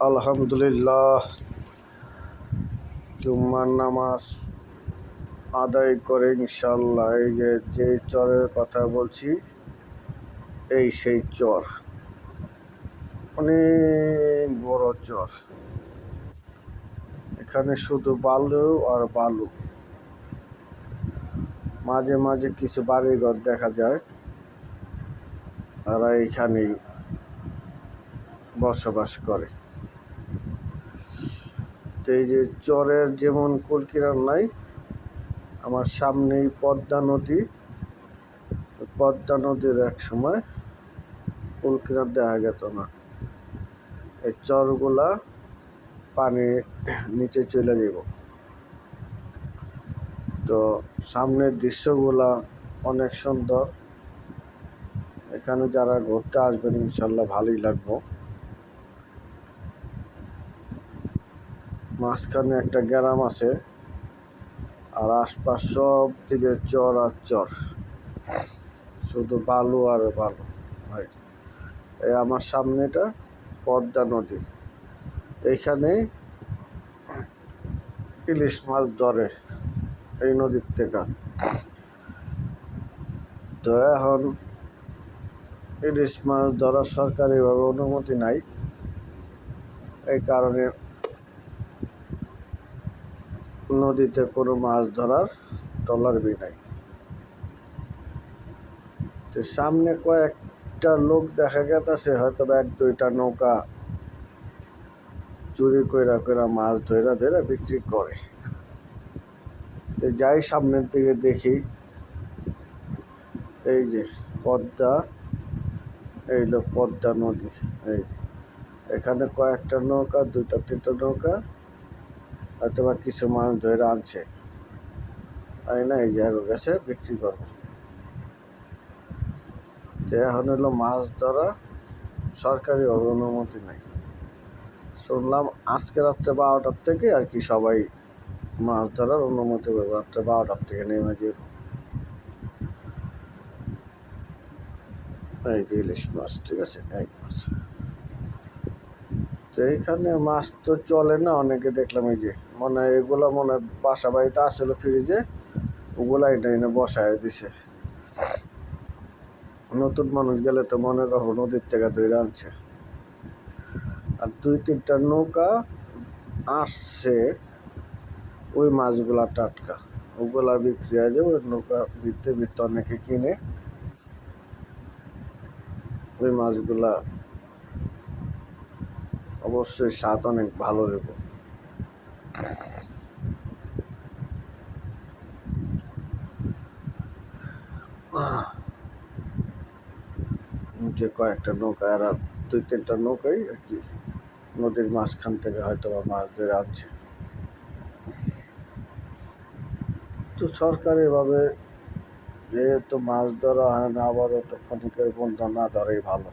আলহামদুলিল্লাহ, জুম্মার নামাজ আদায় করে ইনশাল্লাহ এই যে যে চরের কথা বলছি, এই সেই চর। অনেক বড় চর। এখানে শুধু বালু আর বালু। মাঝে মাঝে কিছু বাড়িঘর দেখা যায়। তারা এইখানেই বসবাস করে। তো এই যে চরের যেমন কুলকিরার নাই, আমার সামনেই পদ্মা নদী। পদ্মা নদীর এক সময় কুলকিরার দেখা যেত না। এই চরগুলা পানি নিচে চলে যাব। তো সামনের দৃশ্যগুলা অনেক সুন্দর। এখানে যারা ঘুরতে আসবেন, ইনশাল্লাহ ভালোই লাগবো। মাঝখানে একটা গ্রাম আছে, আর আশপাশ সব দিকে চর আর চর। শুধু বালু আর বালু এই আমার সামনেটা পদ্মা নদী। এইখানে ইলিশ মাছ ধরে এই নদীর থেকে। তো এখন ইলিশ মাছ ধরার সরকারিভাবে অনুমতি নাই। এই কারণে নদীতে কোনো মাছ ধরার ট্রলার বি নাই। তো সামনে কয়েকটা লোক দেখা গেছে হয়তো এক, দুইটা নৌকা চুরি কইরা কইরা মাছ ধরে ধরে বিক্রি করে। তো যাই সামনের দিকে দেখি, এই যে পদ্মা, এই হলো পদ্মা নদী, এই এখানে কয়েকটা নৌকা, দুইটা, তিনটা নৌকা হয়তো বা কিছু মাছ ধরে আনছে। তাই না এই জায়গা গেছে বিক্রি করব। তো এখন হলো মাছ ধরা, সরকারি অনুমতি নেই। শুনলাম আজকে রাত্রে বারোটার থেকে আর কি সবাই মাছ ধরার অনুমতি পাবে। রাত্রে বারোটার থেকে নেমে দিয়ে এই ইলিশ মাছ, ঠিক আছে? এই মাছ। তো এইখানে মাছ তো চলে না, অনেকে দেখলাম এই যে মনে এগুলো মনে বাসা বাড়িতে আসলে ফ্রিজে ওগুলা এটা এনে বসায় দিছে। নতুন মানুষ গেলে তো মনে করব নদীর থেকে ধরে আনছে। আর দুই তিনটা নৌকা আসছে, ওই মাছগুলা টাটকা। ওগুলা বিক্রি হয়ে যাবে ওই নৌকা ভিত্তে ভিত্তে অনেকে কিনে। ওই মাছগুলা অবশ্যই স্বাদ অনেক ভালো হইব। যে কয়েকটা নৌকা, আর দুই তিনটা নৌকাই আর কি নদীর মাঝখান থেকে হয়তো বা মাছ ধরে আনছে। তো সরকারিভাবে যেহেতু মাছ ধরা হয় না আবারও তো ক্ষণিকের বন্ধ না ধরেই ভালো।